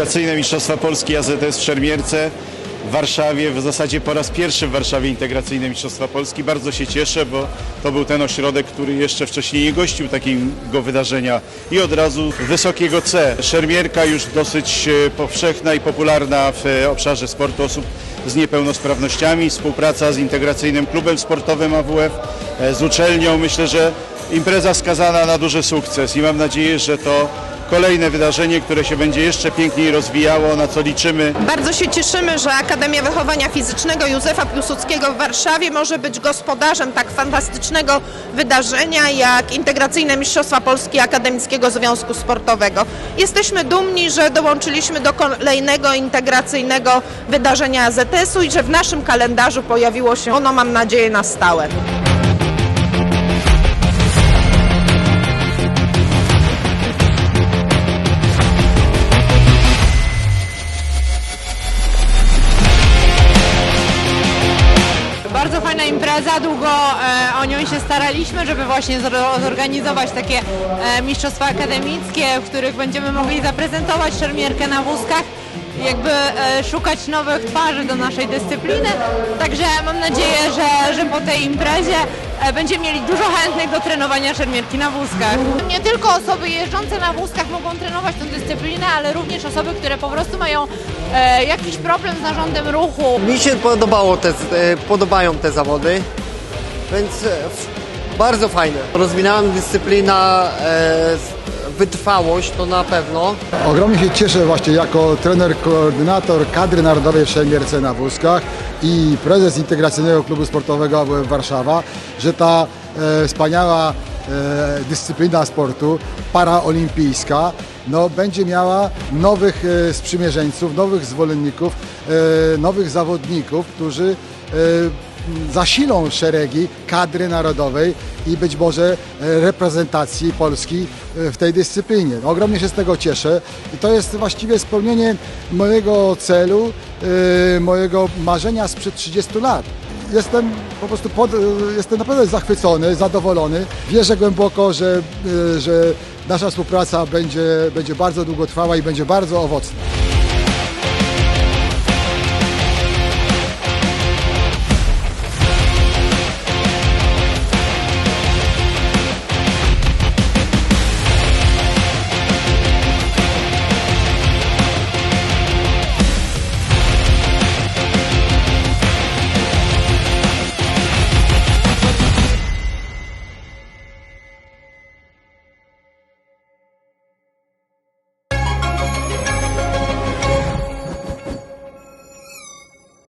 Integracyjne Mistrzostwa Polski AZS w Szermierce w Warszawie, w zasadzie po raz pierwszy w Warszawie Integracyjne Mistrzostwa Polski. Bardzo się cieszę, bo to był ten ośrodek, który jeszcze wcześniej nie gościł takiego wydarzenia i od razu wysokiego C. Szermierka już dosyć e, powszechna i popularna w e, obszarze sportu osób z niepełnosprawnościami. Współpraca z Integracyjnym Klubem Sportowym AWF, e, z uczelnią. Myślę, że impreza skazana na duży sukces i mam nadzieję, że to kolejne wydarzenie, które się będzie jeszcze piękniej rozwijało, na co liczymy. Bardzo się cieszymy, że Akademia Wychowania Fizycznego Józefa Piłsudskiego w Warszawie może być gospodarzem tak fantastycznego wydarzenia jak Integracyjne Mistrzostwa Polski Akademickiego Związku Sportowego. Jesteśmy dumni, że dołączyliśmy do kolejnego integracyjnego wydarzenia AZS-u i że w naszym kalendarzu pojawiło się ono, mam nadzieję, na stałe. Bardzo fajna impreza, długo e, o nią się staraliśmy, żeby właśnie zor- zorganizować takie e, mistrzostwa akademickie, w których będziemy mogli zaprezentować szermierkę na wózkach, jakby e, szukać nowych twarzy do naszej dyscypliny. Także mam nadzieję, że, że po tej imprezie e, będziemy mieli dużo chętnych do trenowania szermierki na wózkach. Nie tylko osoby jeżdżące na wózkach mogą trenować tę dyscyplinę, ale również osoby, które po prostu mają e, jakiś problem z narządem ruchu. Mi się podobało te, e, podobają te zawody, więc e, bardzo fajne. Rozwinąłem dyscyplina, e, wytrwałość to na pewno. Ogromnie się cieszę właśnie jako trener, koordynator kadry narodowej w Szermierce na wózkach i prezes Integracyjnego Klubu Sportowego Warszawa, że ta e, wspaniała e, dyscyplina sportu paraolimpijska no, będzie miała nowych e, sprzymierzeńców, nowych zwolenników, e, nowych zawodników, którzy e, zasilą szeregi kadry narodowej i być może e, reprezentacji Polski e, w tej dyscyplinie. No, ogromnie się z tego cieszę i to jest właściwie spełnienie mojego celu, e, mojego marzenia sprzed 30 lat. Jestem po prostu pod, jestem naprawdę zachwycony, zadowolony. Wierzę głęboko, że, że nasza współpraca będzie, będzie bardzo długotrwała i będzie bardzo owocna.